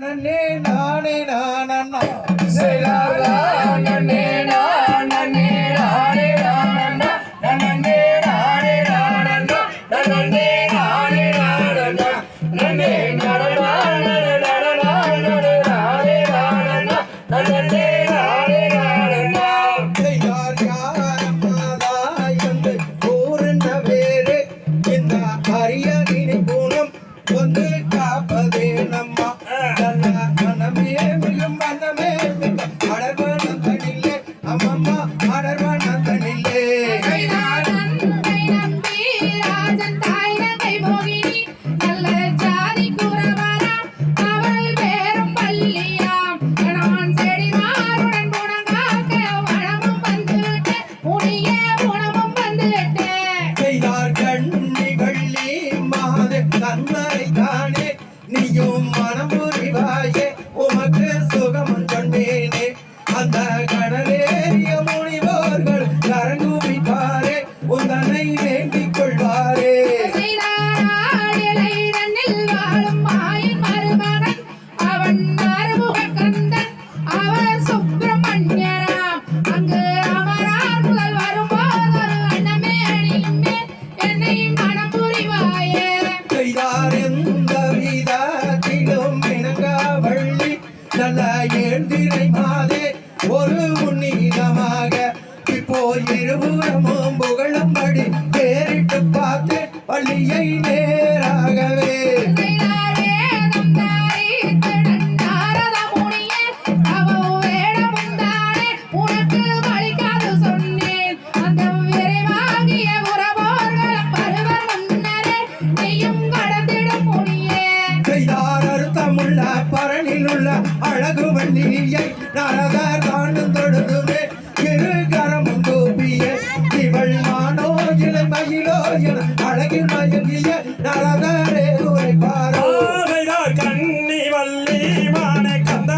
நானே நானே நான் தந்தரை தானே நீயும் மனமும் tonight.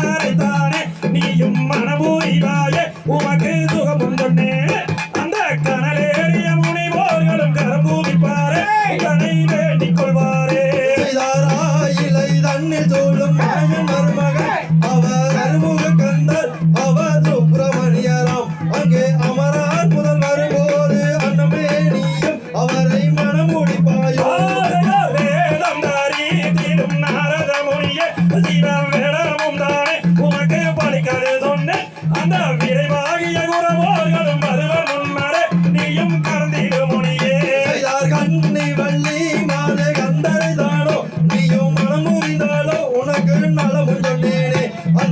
தாரை தானே நீயும் மனமோய் வாயே உமக்கு சுகம்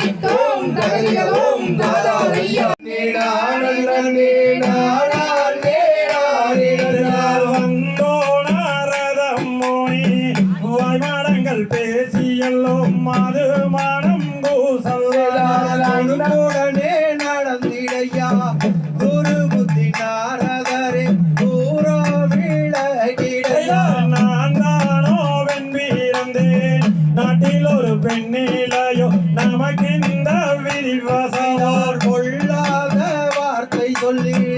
தப்பித்தோம் தகதிகளோம் தாதாதையா வந்தோணாரதம் மோனி வாழ்வாடங்கள் பேசியல்லோம் மாது மான சொல்லி